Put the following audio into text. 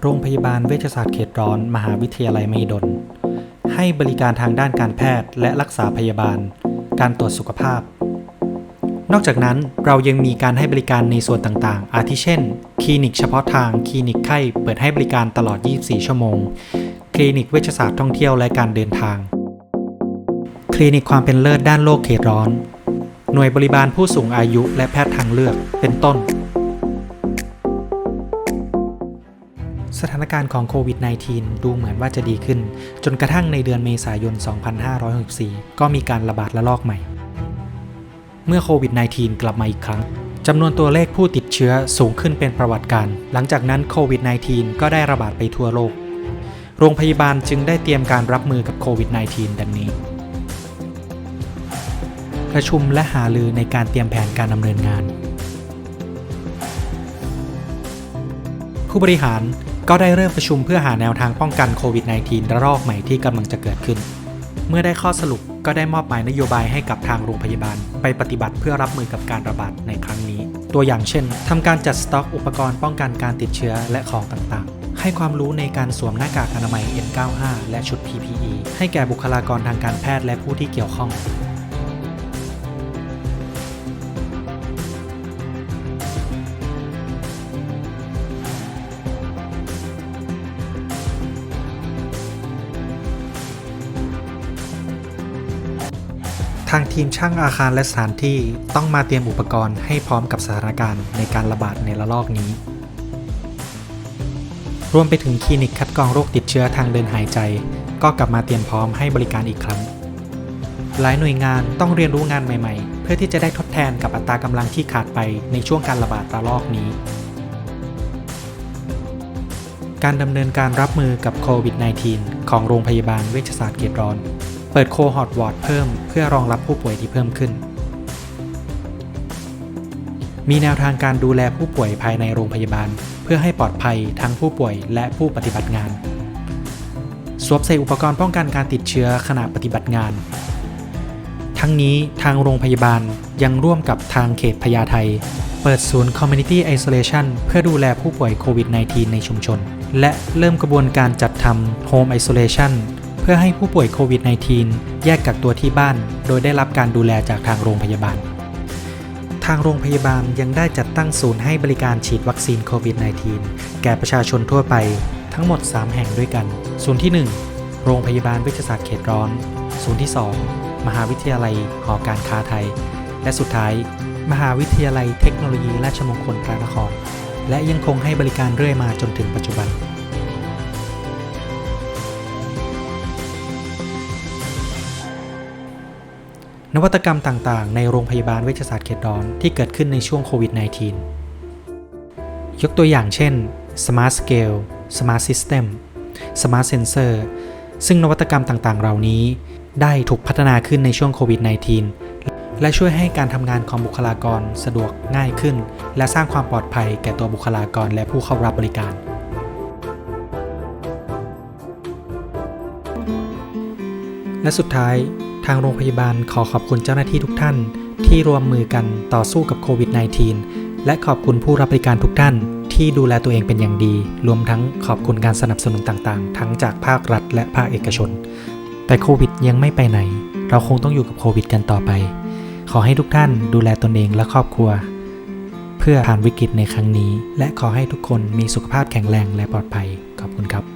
โรงพยาบาลเวชศาสตร์เขตร้อน มหาวิทยาลัยมหิดล ให้บริการทางด้านการแพทย์และรักษาพยาบาล การตรวจสุขภาพ นอกจากนั้นเรายังมีการให้บริการในส่วนต่างๆ อาทิเช่น คลินิกเฉพาะทาง คลินิกไข้ เปิดให้บริการตลอด 24 ชั่วโมง คลินิกเวชศาสตร์ท่องเที่ยวและการเดินทาง คลินิกความเป็นเลิศด้านโรคเขตร้อน หน่วยบริบาลผู้สูงอายุและแพทย์ทางเลือก เป็นต้น สถานการณ์ของโควิด -19 ดูเหมือนว่าจะดีขึ้น จนกระทั่งในเดือนเมษายน 2564 ก็มีการระบาดระลอกใหม่ เมื่อโควิด -19 กลับมาอีกครั้งจำนวนตัวเลขผู้ติดเชื้อสูงขึ้นเป็นประวัติการ หลังจากนั้นโควิด -19 ก็ได้ระบาดไปทั่วโลก โรงพยาบาลจึงได้เตรียมการรับมือกับโควิด -19 ดังนี้ ประชุมและหารือในการเตรียมแผนการดำเนินงาน ผู้บริหาร ก็ได้เริ่มประชุมเพื่อหาแนวทางป้องกันโควิด -19 ระลอกใหม่ที่กำลังจะเกิดขึ้น เมื่อได้ข้อสรุปก็ได้มอบหมายนโยบายให้กับทางโรงพยาบาล ไปปฏิบัติเพื่อรับมือกับการระบาดในครั้งนี้ ตัวอย่างเช่นทำการจัดสต็อกอุปกรณ์ป้องกันการติดเชื้อและของต่างๆ ให้ความรู้ในการสวมหน้ากากอนามัย N95 และชุด PPE ให้แก่บุคลากรทางการแพทย์และผู้ที่เกี่ยวข้อง ทางทีมช่างอาคารและสถานที่ต้องมาเตรียมอุปกรณ์ให้พร้อมกับสถานการณ์ในการระบาดในระลอกนี้ รวมไปถึงคลินิกคัดกรองโรคติดเชื้อทางเดินหายใจ ก็กลับมาเตรียมพร้อมให้บริการอีกครั้ง หลายหน่วยงานต้องเรียนรู้งานใหม่ๆ เพื่อที่จะได้ทดแทนกับอัตรากำลังที่ขาดไปในช่วงการระบาดระลอกนี้ การดำเนินการรับมือกับโควิด -19 ของโรงพยาบาลเวชศาสตร์เขตร้อน ปิดโคฮอร์ดวอร์ดเพิ่มเพื่อรองรับผู้ป่วยที่เพิ่มขึ้น มีแนวทางการดูแลผู้ป่วยภายในโรงพยาบาล เพื่อให้ปลอดภัยทั้งผู้ป่วยและผู้ปฏิบัติงาน สวมใส่อุปกรณ์ป้องกันการติดเชื้อขณะปฏิบัติงาน ทั้งนี้ทางโรงพยาบาลยังร่วมกับทางเขตพญาไทเปิดศูนย์ Community Isolation เพื่อดูแลผู้ป่วยโควิด -19 ในชุมชน และเริ่มกระบวนการจัดทำ Home Isolation พื่อให้ผู้ป่วยโควิด -19 แยกกักตัวที่บ้าน โดยได้รับการดูแลจากทางโรงพยาบาล ทางโรงพยาบาลยังได้จัดตั้งศูนย์ให้บริการฉีดวัคซีนโควิด -19 แก่ประชาชนทั่วไปทั้งหมด 3 แห่งด้วยกัน ศูนย์ที่ 1 โรงพยาบาลเวชศาสตร์เขตร้อน ศูนย์ที่ 2 มหาวิทยาลัยหอการค้าไทย และสุดท้าย มหาวิทยาลัยเทคโนโลยีราชมงคลพระนคร และยังคงให้บริการเรื่อยมาจนถึงปัจจุบัน นวัตกรรมต่างๆ ในโรงพยาบาลเวชศาสตร์เขตร้อนที่เกิดขึ้นในช่วงโควิด -19 ยกตัวอย่างเช่น Smart Scale Smart System Smart Sensor ซึ่งนวัตกรรมต่างๆ เหล่านี้ ได้ถูกพัฒนาขึ้นในช่วงโควิด -19 และช่วยให้การทำงานของบุคลากรสะดวกง่ายขึ้น และสร้างความปลอดภัยแก่ตัวบุคลากรและผู้เข้ารับบริการ และสุดท้าย ทางโรงพยาบาลขอขอบคุณเจ้าหน้าที่ทุกท่าน ที่รวมมือกันต่อสู้กับโควิด -19 และขอบคุณผู้รับบริการทุกท่าน ที่ดูแลตัวเองเป็นอย่างดี รวมทั้งขอบคุณการสนับสนุนต่างๆ ทั้งจากภาครัฐและภาคเอกชน แต่โควิดยังไม่ไปไหน เราคงต้องอยู่กับโควิดกันต่อไป ขอให้ทุกท่านดูแลตนเองและครอบครัว เพื่อผ่านวิกฤตในครั้งนี้ และขอให้ทุกคนมีสุขภาพแข็งแรงและปลอดภัย ขอบคุณครับ